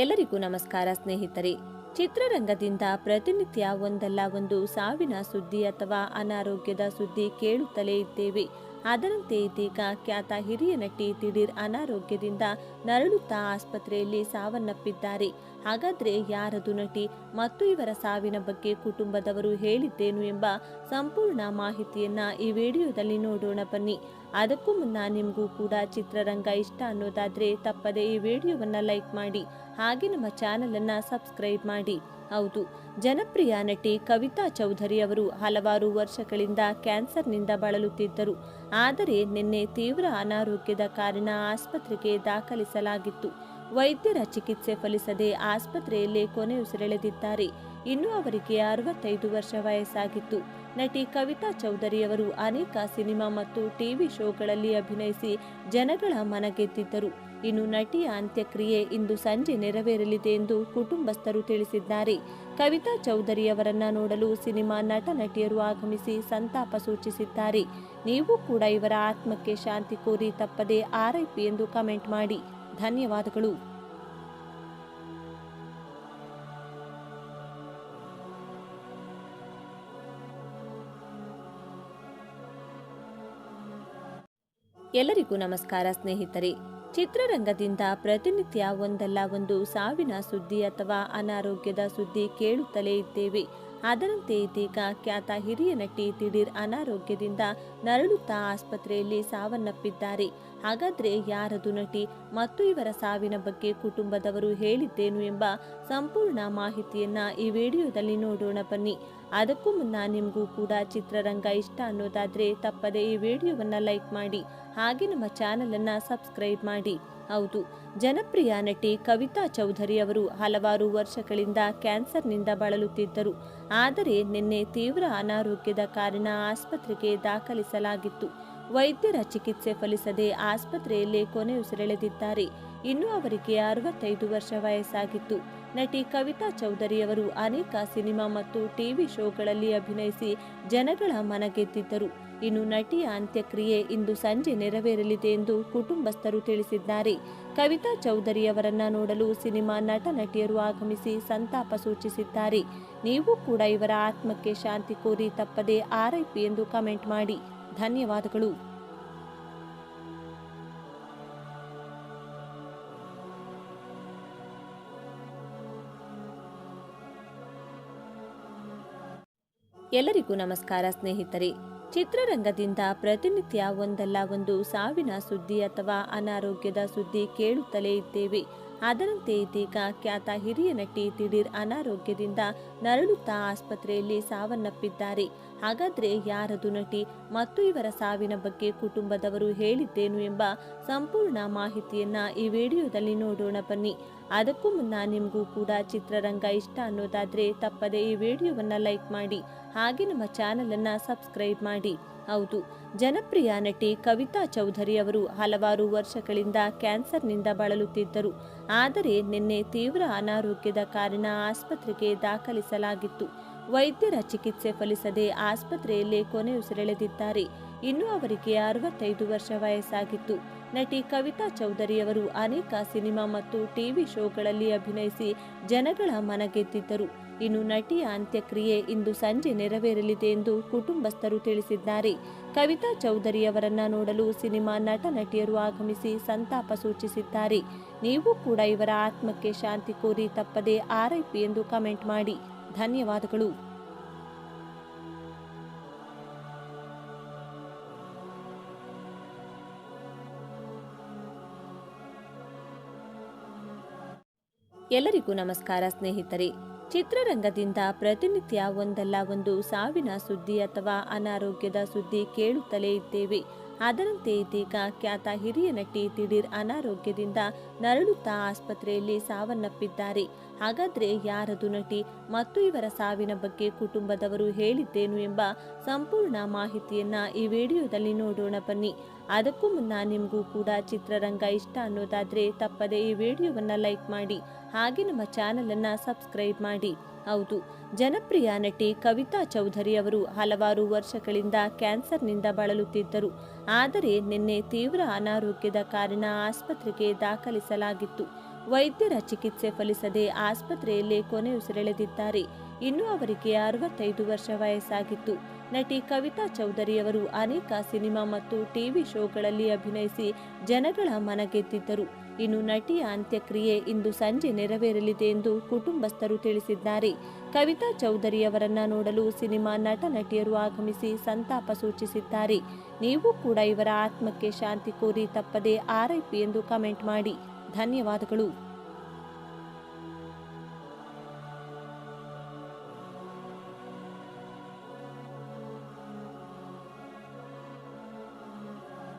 ಎಲ್ಲರಿಗೂ ನಮಸ್ಕಾರ ಸ್ನೇಹಿತರೆ. ಚಿತ್ರರಂಗದಿಂದ ಪ್ರತಿನಿತ್ಯ ಒಂದಲ್ಲ ಒಂದು ಸಾವಿನ ಸುದ್ದಿ ಅಥವಾ ಅನಾರೋಗ್ಯದ ಸುದ್ದಿ ಕೇಳುತ್ತಲೇ ಇದ್ದೇವೆ. ಅದರಂತೆ ಇದೀಗ ಖ್ಯಾತ ಹಿರಿಯ ನಟಿ ದಿಢೀರ್ ಅನಾರೋಗ್ಯದಿಂದ ನರಳುತ್ತಾ ಆಸ್ಪತ್ರೆಯಲ್ಲಿ ಸಾವನ್ನಪ್ಪಿದ್ದಾರೆ. ಹಾಗಾದ್ರೆ ಯಾರದು ನಟಿ? ಮತ್ತು ಇವರ ಸಾವಿನ ಬಗ್ಗೆ ಕುಟುಂಬದವರು ಹೇಳಿದ್ದೇನು ಎಂಬ ಸಂಪೂರ್ಣ ಮಾಹಿತಿಯನ್ನ ಈ ವಿಡಿಯೋದಲ್ಲಿ ನೋಡೋಣ ಬನ್ನಿ. ಅದಕ್ಕೂ ಮುನ್ನ ನಿಮಗೂ ಕೂಡ ಚಿತ್ರರಂಗ ಇಷ್ಟ ಅನ್ನೋದಾದರೆ ತಪ್ಪದೆ ಈ ವಿಡಿಯೋವನ್ನು ಲೈಕ್ ಮಾಡಿ, ಹಾಗೆ ನಮ್ಮ ಚಾನಲನ್ನು ಸಬ್ಸ್ಕ್ರೈಬ್ ಮಾಡಿ. ಹೌದು, ಜನಪ್ರಿಯ ನಟಿ ಕವಿತಾ ಚೌಧರಿ ಅವರು ಹಲವಾರು ವರ್ಷಗಳಿಂದ ಕ್ಯಾನ್ಸರ್ನಿಂದ ಬಳಲುತ್ತಿದ್ದರು. ಆದರೆ ನಿನ್ನೆ ತೀವ್ರ ಅನಾರೋಗ್ಯದ ಕಾರಣ ಆಸ್ಪತ್ರೆಗೆ ದಾಖಲಿಸಲಾಗಿತ್ತು. ವೈದ್ಯರ ಚಿಕಿತ್ಸೆ ಫಲಿಸದೆ ಆಸ್ಪತ್ರೆಯಲ್ಲೇ ಕೊನೆಯುಸಿರೆಳೆದಿದ್ದಾರೆ ಇನ್ನು ಅವರಿಗೆ ಅರವತ್ತೈದು ವರ್ಷ ವಯಸ್ಸಾಗಿತ್ತು. ನಟಿ ಕವಿತಾ ಚೌಧರಿ ಅವರು ಅನೇಕ ಸಿನಿಮಾ ಮತ್ತು ಟಿವಿ ಶೋಗಳಲ್ಲಿ ಅಭಿನಯಿಸಿ ಜನಗಳ ಮನಗೆದ್ದಿದ್ದರು. ಇನ್ನು ನಟಿಯ ಅಂತ್ಯಕ್ರಿಯೆ ಇಂದು ಸಂಜೆ ನೆರವೇರಲಿದೆ ಎಂದು ಕುಟುಂಬಸ್ಥರು ತಿಳಿಸಿದ್ದಾರೆ. ಕವಿತಾ ಚೌಧರಿ ಅವರನ್ನ ನೋಡಲು ಸಿನಿಮಾ ನಟ ನಟಿಯರು ಆಗಮಿಸಿ ಸಂತಾಪ ಸೂಚಿಸಿದ್ದಾರೆ. ನೀವು ಕೂಡ ಇವರ ಆತ್ಮಕ್ಕೆ ಶಾಂತಿ ಕೋರಿ ತಪ್ಪದೆ ಆರ್ಐಪಿ ಎಂದು ಕಮೆಂಟ್ ಮಾಡಿ. ಧನ್ಯವಾದಗಳು. ಎಲ್ಲರಿಗೂ ನಮಸ್ಕಾರ ಸ್ನೇಹಿತರೆ. ಚಿತ್ರರಂಗದಿಂದ ಪ್ರತಿನಿತ್ಯ ಒಂದಲ್ಲ ಒಂದು ಸಾವಿನ ಸುದ್ದಿ ಅಥವಾ ಅನಾರೋಗ್ಯದ ಸುದ್ದಿ ಕೇಳುತ್ತಲೇ ಇದ್ದೇವೆ. ಅದರಂತೆ ಇದೀಗ ಖ್ಯಾತ ಹಿರಿಯ ನಟಿ ದಿಢೀರ್ ಅನಾರೋಗ್ಯದಿಂದ ನರಳುತ್ತಾ ಆಸ್ಪತ್ರೆಯಲ್ಲಿ ಸಾವನ್ನಪ್ಪಿದ್ದಾರೆ. ಹಾಗಾದ್ರೆ ಯಾರದು ನಟಿ? ಮತ್ತು ಇವರ ಸಾವಿನ ಬಗ್ಗೆ ಕುಟುಂಬದವರು ಹೇಳಿದ್ದೇನು ಎಂಬ ಸಂಪೂರ್ಣ ಮಾಹಿತಿಯನ್ನ ಈ ವಿಡಿಯೋದಲ್ಲಿ ನೋಡೋಣ ಬನ್ನಿ. ಅದಕ್ಕೂ ಮುನ್ನ ನಿಮಗೂ ಕೂಡ ಚಿತ್ರರಂಗ ಇಷ್ಟ ಅನ್ನೋದಾದ್ರೆ ತಪ್ಪದೆ ಈ ವಿಡಿಯೋವನ್ನ ಲೈಕ್ ಮಾಡಿ. ಹಾಗೆ ನಮ್ಮ ಚಾನೆಲ್ ಅನ್ನ ಸಬ್ಸ್ಕ್ರೈಬ್ ಮಾಡಿ. ಹೌದು, ಜನಪ್ರಿಯ ನಟಿ ಕವಿತಾ ಚೌಧರಿ ಅವರು ಹಲವಾರು ವರ್ಷಗಳಿಂದ ಕ್ಯಾನ್ಸರ್ನಿಂದ ಬಳಲುತ್ತಿದ್ದರು. ಆದರೆ ನಿನ್ನೆ ತೀವ್ರ ಅನಾರೋಗ್ಯದ ಕಾರಣ ಆಸ್ಪತ್ರೆಗೆ ದಾಖಲಿಸಲಾಗಿತ್ತು. ವೈದ್ಯರ ಚಿಕಿತ್ಸೆ ಫಲಿಸದೆ ಆಸ್ಪತ್ರೆಯಲ್ಲೇ ಕೊನೆಯುಸಿರೆಳೆದಿದ್ದಾರೆ. ಇನ್ನು ಅವರಿಗೆ ಅರವತ್ತೈದು ವರ್ಷ ವಯಸ್ಸಾಗಿತ್ತು. ನಟಿ ಕವಿತಾ ಚೌಧರಿ ಅವರು ಅನೇಕ ಸಿನಿಮಾ ಮತ್ತು ಟಿವಿ ಶೋಗಳಲ್ಲಿ ಅಭಿನಯಿಸಿ ಜನಗಳ ಮನಗೆದ್ದಿದ್ದರು. ಇನ್ನು ನಟಿಯ ಅಂತ್ಯಕ್ರಿಯೆ ಇಂದು ಸಂಜೆ ನೆರವೇರಲಿದೆ ಎಂದು ಕುಟುಂಬಸ್ಥರು ತಿಳಿಸಿದ್ದಾರೆ. ಕವಿತಾ ಚೌಧರಿ ಅವರನ್ನ ನೋಡಲು ಸಿನಿಮಾ ನಟ ನಟಿಯರು ಆಗಮಿಸಿ ಸಂತಾಪ ಸೂಚಿಸಿದ್ದಾರೆ. ನೀವು ಕೂಡ ಇವರ ಆತ್ಮಕ್ಕೆ ಶಾಂತಿ ಕೋರಿ ತಪ್ಪದೆ ಆರೈಪಿ ಎಂದು ಕಮೆಂಟ್ ಮಾಡಿ. ಧನ್ಯವಾದಗಳು. ಎಲ್ಲರಿಗೂ ನಮಸ್ಕಾರ ಸ್ನೇಹಿತರೆ. ಚಿತ್ರರಂಗದಿಂದ ಪ್ರತಿನಿತ್ಯ ಒಂದಲ್ಲ ಒಂದು ಸಾವಿನ ಸುದ್ದಿ ಅಥವಾ ಅನಾರೋಗ್ಯದ ಸುದ್ದಿ ಕೇಳುತ್ತಲೇ ಇದ್ದೇವೆ. ಅದರಂತೆ ಇದೀಗ ಖ್ಯಾತ ಹಿರಿಯ ನಟಿ ದಿಢೀರ್ ಅನಾರೋಗ್ಯದಿಂದ ನರಳುತ್ತಾ ಆಸ್ಪತ್ರೆಯಲ್ಲಿ ಸಾವನ್ನಪ್ಪಿದ್ದಾರೆ. ಹಾಗಾದ್ರೆ ಯಾರದು ನಟಿ? ಮತ್ತು ಇವರ ಸಾವಿನ ಬಗ್ಗೆ ಕುಟುಂಬದವರು ಹೇಳಿದ್ದೇನು ಎಂಬ ಸಂಪೂರ್ಣ ಮಾಹಿತಿಯನ್ನ ಈ ವಿಡಿಯೋದಲ್ಲಿ ನೋಡೋಣ ಬನ್ನಿ. ಅದಕ್ಕೂ ಮುನ್ನ ನಿಮಗೂ ಕೂಡ ಚಿತ್ರರಂಗ ಇಷ್ಟ ಅನ್ನೋದಾದ್ರೆ ತಪ್ಪದೆ ಈ ವಿಡಿಯೋವನ್ನ ಲೈಕ್ ಮಾಡಿ, ಹಾಗೆ ನಮ್ಮ ಚಾನೆಲ್ ಅನ್ನ ಸಬ್ಸ್ಕ್ರೈಬ್ ಮಾಡಿ. ಹೌದು, ಜನಪ್ರಿಯ ನಟಿ ಕವಿತಾ ಚೌಧರಿ ಅವರು ಹಲವಾರು ವರ್ಷಗಳಿಂದ ಕ್ಯಾನ್ಸರ್ನಿಂದ ಬಳಲುತ್ತಿದ್ದರು. ಆದರೆ ನಿನ್ನೆ ತೀವ್ರ ಅನಾರೋಗ್ಯದ ಕಾರಣ ಆಸ್ಪತ್ರೆಗೆ ದಾಖಲಿಸಲಾಗಿತ್ತು. ವೈದ್ಯರ ಚಿಕಿತ್ಸೆ ಫಲಿಸದೆ ಆಸ್ಪತ್ರೆಯಲ್ಲೇ ಕೊನೆಯುಸಿರೆಳೆದಿದ್ದಾರೆ. ಇನ್ನು ಅವರಿಗೆ ಅರವತ್ತೈದು ವರ್ಷ ವಯಸ್ಸಾಗಿತ್ತು. ನಟಿ ಕವಿತಾ ಚೌಧರಿ ಅವರು ಅನೇಕ ಸಿನಿಮಾ ಮತ್ತು ಟಿವಿ ಶೋಗಳಲ್ಲಿ ಅಭಿನಯಿಸಿ ಜನಗಳ ಮನಗೆದ್ದಿದ್ದರು. ಇನ್ನು ನಟಿಯ ಅಂತ್ಯಕ್ರಿಯೆ ಇಂದು ಸಂಜೆ ನೆರವೇರಲಿದೆ ಎಂದು ಕುಟುಂಬಸ್ಥರು ತಿಳಿಸಿದ್ದಾರೆ. ಕವಿತಾ ಚೌಧರಿ ಅವರನ್ನ ನೋಡಲು ಸಿನಿಮಾ ನಟ ನಟಿಯರು ಆಗಮಿಸಿ ಸಂತಾಪ ಸೂಚಿಸಿದ್ದಾರೆ. ನೀವು ಕೂಡ ಇವರ ಆತ್ಮಕ್ಕೆ ಶಾಂತಿ ಕೋರಿ ತಪ್ಪದೆ ಆರೈಪಿ ಎಂದು ಕಮೆಂಟ್ ಮಾಡಿ. ಧನ್ಯವಾದಗಳು. ಎಲ್ಲರಿಗೂ ನಮಸ್ಕಾರ ಸ್ನೇಹಿತರೆ. ಚಿತ್ರರಂಗದಿಂದ ಪ್ರತಿನಿತ್ಯ ಒಂದಲ್ಲ ಒಂದು ಸಾವಿನ ಸುದ್ದಿ ಅಥವಾ ಅನಾರೋಗ್ಯದ ಸುದ್ದಿ ಕೇಳುತ್ತಲೇ ಇದ್ದೇವೆ. ಅದರಂತೆ ಇದೀಗ ಖ್ಯಾತ ಹಿರಿಯ ನಟಿ ದಿಢೀರ್ ಅನಾರೋಗ್ಯದಿಂದ ನರಳುತ್ತಾ ಆಸ್ಪತ್ರೆಯಲ್ಲಿ ಸಾವನ್ನಪ್ಪಿದ್ದಾರೆ. ಹಾಗಾದ್ರೆ ಯಾರದು ನಟಿ? ಮತ್ತು ಇವರ ಸಾವಿನ ಬಗ್ಗೆ ಕುಟುಂಬದವರು ಹೇಳಿದ್ದೇನು ಎಂಬ ಸಂಪೂರ್ಣ ಮಾಹಿತಿಯನ್ನ ಈ ವಿಡಿಯೋದಲ್ಲಿ ನೋಡೋಣ ಬನ್ನಿ. ಅದಕ್ಕೂ ಮುನ್ನ ನಿಮಗೂ ಕೂಡ ಚಿತ್ರರಂಗ ಇಷ್ಟ ಅನ್ನೋದಾದರೆ ತಪ್ಪದೆ ಈ ವಿಡಿಯೋವನ್ನು ಲೈಕ್ ಮಾಡಿ, ಹಾಗೆ ನಮ್ಮ ಚಾನಲನ್ನು ಸಬ್ಸ್ಕ್ರೈಬ್ ಮಾಡಿ. ಹೌದು, ಜನಪ್ರಿಯ ನಟಿ ಕವಿತಾ ಚೌಧರಿ ಅವರು ಹಲವಾರು ವರ್ಷಗಳಿಂದ ಕ್ಯಾನ್ಸರ್ನಿಂದ ಬಳಲುತ್ತಿದ್ದರು. ಆದರೆ ನಿನ್ನೆ ತೀವ್ರ ಅನಾರೋಗ್ಯದ ಕಾರಣ ಆಸ್ಪತ್ರೆಗೆ ದಾಖಲಿಸಲಾಗಿತ್ತು. ವೈದ್ಯರ ಚಿಕಿತ್ಸೆ ಫಲಿಸದೆ ಆಸ್ಪತ್ರೆಯಲ್ಲೇ ಕೊನೆಯುಸಿರೆಳೆದಿದ್ದಾರೆ. ಇನ್ನು ಅವರಿಗೆ ಅರವತ್ತೈದು ವರ್ಷ ವಯಸ್ಸಾಗಿತ್ತು. ನಟಿ ಕವಿತಾ ಚೌಧರಿಯವರು ಅನೇಕ ಸಿನಿಮಾ ಮತ್ತು ಟಿವಿ ಶೋಗಳಲ್ಲಿ ಅಭಿನಯಿಸಿ ಜನಗಳ ಮನಗೆದ್ದಿದ್ದರು. ಇನ್ನು ನಟಿಯ ಅಂತ್ಯಕ್ರಿಯೆ ಇಂದು ಸಂಜೆ ನೆರವೇರಲಿದೆ ಎಂದು ಕುಟುಂಬಸ್ಥರು ತಿಳಿಸಿದ್ದಾರೆ. ಕವಿತಾ ಚೌಧರಿಯವರನ್ನ ನೋಡಲು ಸಿನಿಮಾ ನಟ ನಟಿಯರು ಆಗಮಿಸಿ ಸಂತಾಪ ಸೂಚಿಸಿದ್ದಾರೆ. ನೀವು ಕೂಡ ಇವರ ಆತ್ಮಕ್ಕೆ ಶಾಂತಿ ಕೋರಿ ತಪ್ಪದೆ ಆರೈಪಿ ಎಂದು ಕಮೆಂಟ್ ಮಾಡಿ. ಧನ್ಯವಾದಗಳು.